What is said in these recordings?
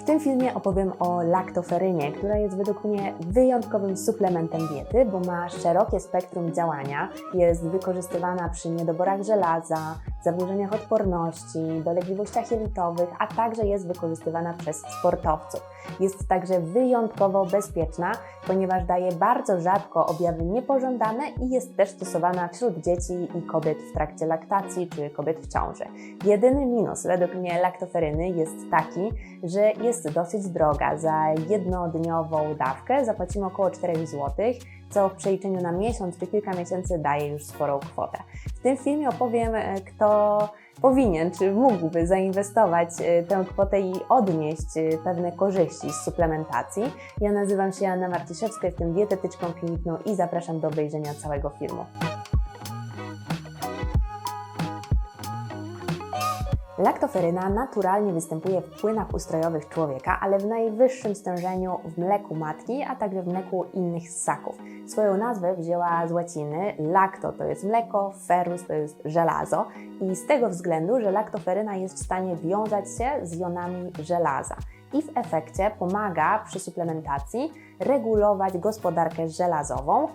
W tym filmie opowiem o laktoferynie, która jest według mnie wyjątkowym suplementem diety, bo ma szerokie spektrum działania, jest wykorzystywana przy niedoborach żelaza, zaburzeniach odporności, dolegliwościach jelitowych, a także jest wykorzystywana przez sportowców. Jest także wyjątkowo bezpieczna, ponieważ daje bardzo rzadko objawy niepożądane i jest też stosowana wśród dzieci i kobiet w trakcie laktacji czy kobiet w ciąży. Jedyny minus według mnie laktoferyny jest taki, że jest dosyć droga. Za jednodniową dawkę zapłacimy około 4 zł, co w przeliczeniu na miesiąc czy kilka miesięcy daje już sporą kwotę. W tym filmie opowiem, e, kto powinien czy mógłby zainwestować e, tę kwotę i odnieść e, pewne korzyści z suplementacji. Ja nazywam się Anna Marciszewska, jestem dietetyczką kliniczną i zapraszam do obejrzenia całego filmu. Laktoferyna naturalnie występuje w płynach ustrojowych człowieka, ale w najwyższym stężeniu w mleku matki, a także w mleku innych ssaków. Swoją nazwę wzięła z łaciny lacto to jest mleko, ferus to jest żelazo i z tego względu, że laktoferyna jest w stanie wiązać się z jonami żelaza i w efekcie pomaga przy suplementacji regulować gospodarkę żelazową.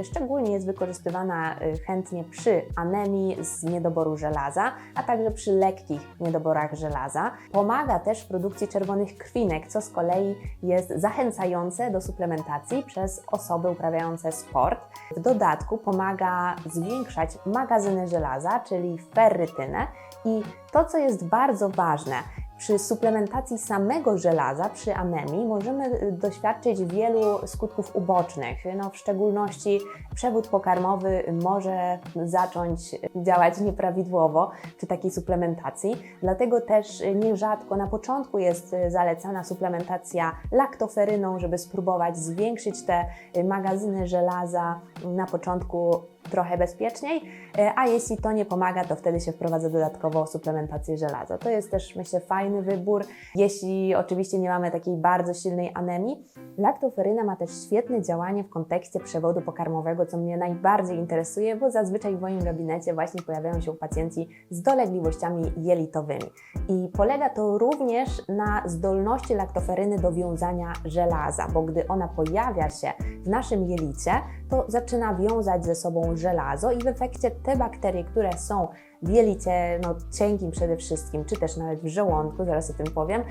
Y, szczególnie jest wykorzystywana y, chętnie przy anemii z niedoboru żelaza, a także przy lekkich niedoborach żelaza. Pomaga też w produkcji czerwonych krwinek, co z kolei jest zachęcające do suplementacji przez osoby uprawiające sport. W dodatku pomaga zwiększać magazyny żelaza, czyli ferrytynę i to, co jest bardzo ważne, przy suplementacji samego żelaza, przy anemii, możemy y, doświadczyć wielu skutków ubocznych. No, w szczególności przewód pokarmowy może zacząć działać nieprawidłowo przy takiej suplementacji. Dlatego też nierzadko na początku jest zalecana suplementacja laktoferyną, żeby spróbować zwiększyć te magazyny żelaza na początku trochę bezpieczniej, e, a jeśli to nie pomaga, to wtedy się wprowadza dodatkowo suplementację żelaza. To jest też, myślę, fajny wybór, jeśli oczywiście nie mamy takiej bardzo silnej anemii. Laktoferyna ma też świetne działanie w kontekście przewodu pokarmowego, co mnie najbardziej interesuje, bo zazwyczaj w moim gabinecie właśnie pojawiają się pacjenci z dolegliwościami jelitowymi. I polega to również na zdolności laktoferyny do wiązania żelaza, bo gdy ona pojawia się w naszym jelicie, to zaczyna wiązać ze sobą żelazo i w efekcie te bakterie, które są w jelicie no, cienkim przede wszystkim, czy też nawet w żołądku, zaraz o tym powiem,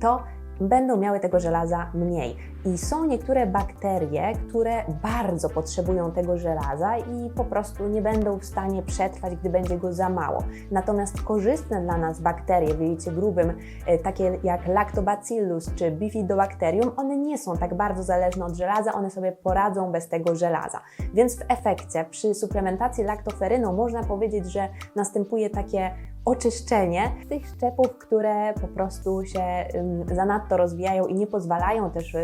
to będą miały tego żelaza mniej. I są niektóre bakterie, które bardzo potrzebują tego żelaza i po prostu nie będą w stanie przetrwać, gdy będzie go za mało. Natomiast korzystne dla nas bakterie w jelicie grubym, e, takie jak Lactobacillus czy Bifidobacterium, one nie są tak bardzo zależne od żelaza, one sobie poradzą bez tego żelaza. Więc w efekcie przy suplementacji laktoferyną można powiedzieć, że następuje takie oczyszczenie tych szczepów, które po prostu się zanadto rozwijają i nie pozwalają też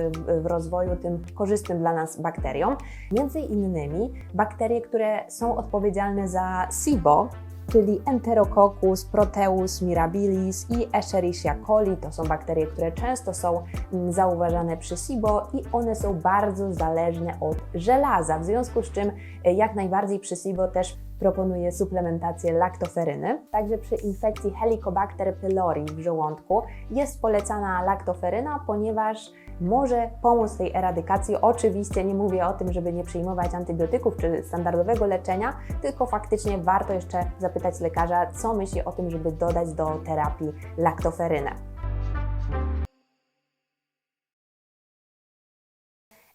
w rozwoju tym korzystnym dla nas bakteriom. Między innymi bakterie, które są odpowiedzialne za SIBO, czyli Enterococcus, Proteus mirabilis i Escherichia coli. To są bakterie, które często są zauważane przy SIBO i one są bardzo zależne od żelaza, w związku z czym e, jak najbardziej przy SIBO też proponuje suplementację laktoferyny. Także przy infekcji Helicobacter pylori w żołądku jest polecana laktoferyna, ponieważ może pomóc tej eradykacji. Oczywiście nie mówię o tym, żeby nie przyjmować antybiotyków czy standardowego leczenia, tylko faktycznie warto jeszcze zapytać lekarza, co myśli o tym, żeby dodać do terapii laktoferynę.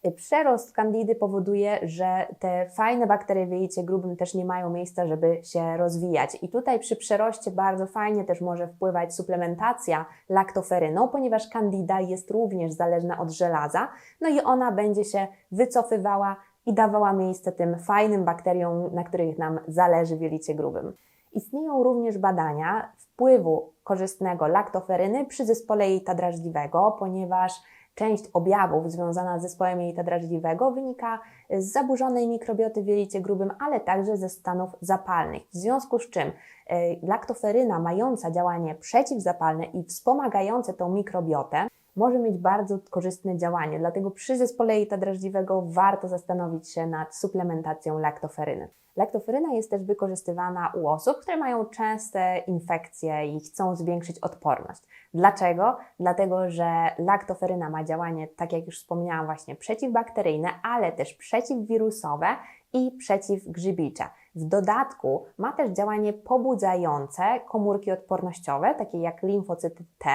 Przerost kandidy powoduje, że te fajne bakterie w jelicie grubym też nie mają miejsca, żeby się rozwijać. I tutaj przy przeroście bardzo fajnie też może wpływać suplementacja laktoferyną, ponieważ kandida jest również zależna od żelaza, no i ona będzie się wycofywała i dawała miejsce tym fajnym bakteriom, na których nam zależy w jelicie grubym. Istnieją również badania wpływu korzystnego laktoferyny przy zespole jelita drażliwego, ponieważ Część objawów związana z zespołem jelita drażliwego wynika z zaburzonej mikrobioty w jelicie grubym, ale także ze stanów zapalnych. W związku z czym E, Laktoferyna mająca działanie przeciwzapalne i wspomagające tą mikrobiotę może mieć bardzo korzystne działanie, dlatego przy zespole jelita drażliwego warto zastanowić się nad suplementacją laktoferyny. Laktoferyna jest też wykorzystywana u osób, które mają częste infekcje i chcą zwiększyć odporność. Dlaczego? Dlatego, że laktoferyna ma działanie, tak jak już wspomniałam, właśnie przeciwbakteryjne, ale też przeciwwirusowe i przeciwgrzybicze. W dodatku ma też działanie pobudzające komórki odpornościowe, takie jak limfocyty T,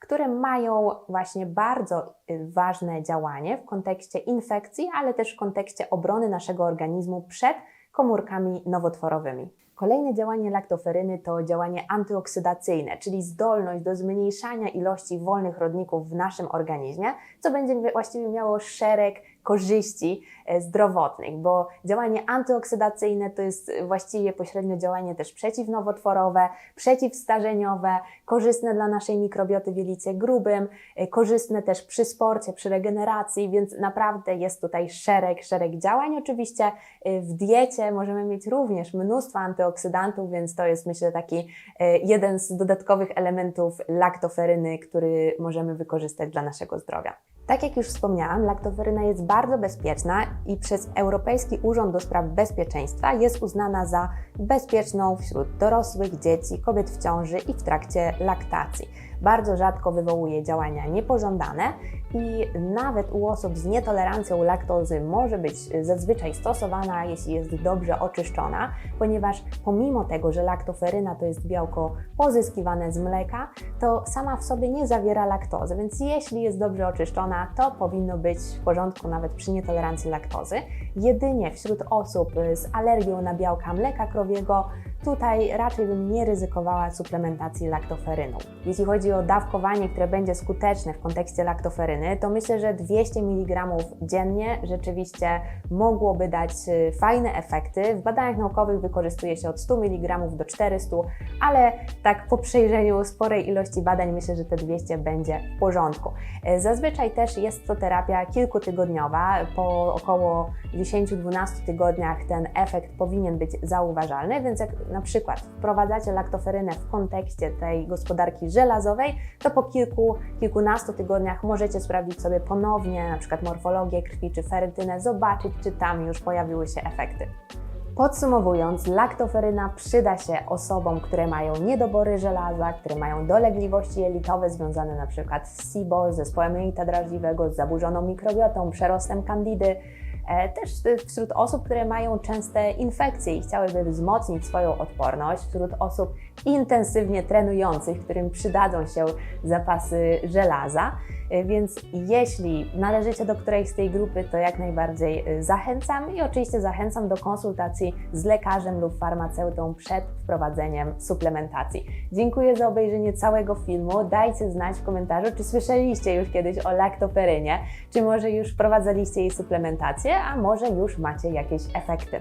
które mają właśnie bardzo y, ważne działanie w kontekście infekcji, ale też w kontekście obrony naszego organizmu przed komórkami nowotworowymi. Kolejne działanie laktoferyny to działanie antyoksydacyjne, czyli zdolność do zmniejszania ilości wolnych rodników w naszym organizmie, co będzie właściwie miało szereg korzyści e, zdrowotnych, bo działanie antyoksydacyjne to jest właściwie pośrednio działanie też przeciwnowotworowe, przeciwstarzeniowe, korzystne dla naszej mikrobioty w jelicie grubym, e, korzystne też przy sporcie, przy regeneracji, więc naprawdę jest tutaj szereg, szereg działań. Oczywiście e, w diecie możemy mieć również mnóstwo antyoksydantów, więc to jest myślę taki jeden z dodatkowych elementów laktoferyny, który możemy wykorzystać dla naszego zdrowia. Tak jak już wspomniałam, laktoferyna jest bardzo bezpieczna i przez Europejski Urząd do Spraw Bezpieczeństwa jest uznana za bezpieczną wśród dorosłych, dzieci, kobiet w ciąży i w trakcie laktacji. Bardzo rzadko wywołuje działania niepożądane i nawet u osób z nietolerancją laktozy może być zazwyczaj stosowana, jeśli jest dobrze oczyszczona, ponieważ pomimo tego, że laktoferyna to jest białko pozyskiwane z mleka, to sama w sobie nie zawiera laktozy, więc jeśli jest dobrze oczyszczona, to powinno być w porządku nawet przy nietolerancji laktozy. Jedynie wśród osób z alergią na białka mleka krowiego Tutaj raczej bym nie ryzykowała suplementacji laktoferyną. Jeśli chodzi o dawkowanie, które będzie skuteczne w kontekście laktoferyny, to myślę, że 200 mg dziennie rzeczywiście mogłoby dać y, fajne efekty. W badaniach naukowych wykorzystuje się od 100 mg do 400, ale tak po przejrzeniu sporej ilości badań myślę, że te 200 będzie w porządku. Y, zazwyczaj też jest to terapia kilkutygodniowa. Po około 10-12 tygodniach ten efekt powinien być zauważalny, więc jak na przykład wprowadzacie laktoferynę w kontekście tej gospodarki żelazowej, to po kilku, kilkunastu tygodniach możecie sprawdzić sobie ponownie na przykład morfologię krwi czy ferytynę, zobaczyć, czy tam już pojawiły się efekty. Podsumowując, laktoferyna przyda się osobom, które mają niedobory żelaza, które mają dolegliwości jelitowe związane przykład z SIBO, zespołem jelita drażliwego, z zaburzoną mikrobiotą, przerostem kandidy, też wśród osób, które mają częste infekcje i chciałyby wzmocnić swoją odporność, wśród osób intensywnie trenujących, którym przydadzą się zapasy żelaza. E, więc jeśli należycie do którejś z tej grupy, to jak najbardziej e, zachęcam i oczywiście zachęcam do konsultacji z lekarzem lub farmaceutą przed wprowadzeniem suplementacji. Dziękuję za obejrzenie całego filmu. Dajcie znać w komentarzu, czy słyszeliście już kiedyś o laktoperynie, czy może już wprowadzaliście jej suplementację, a może już macie jakieś efekty.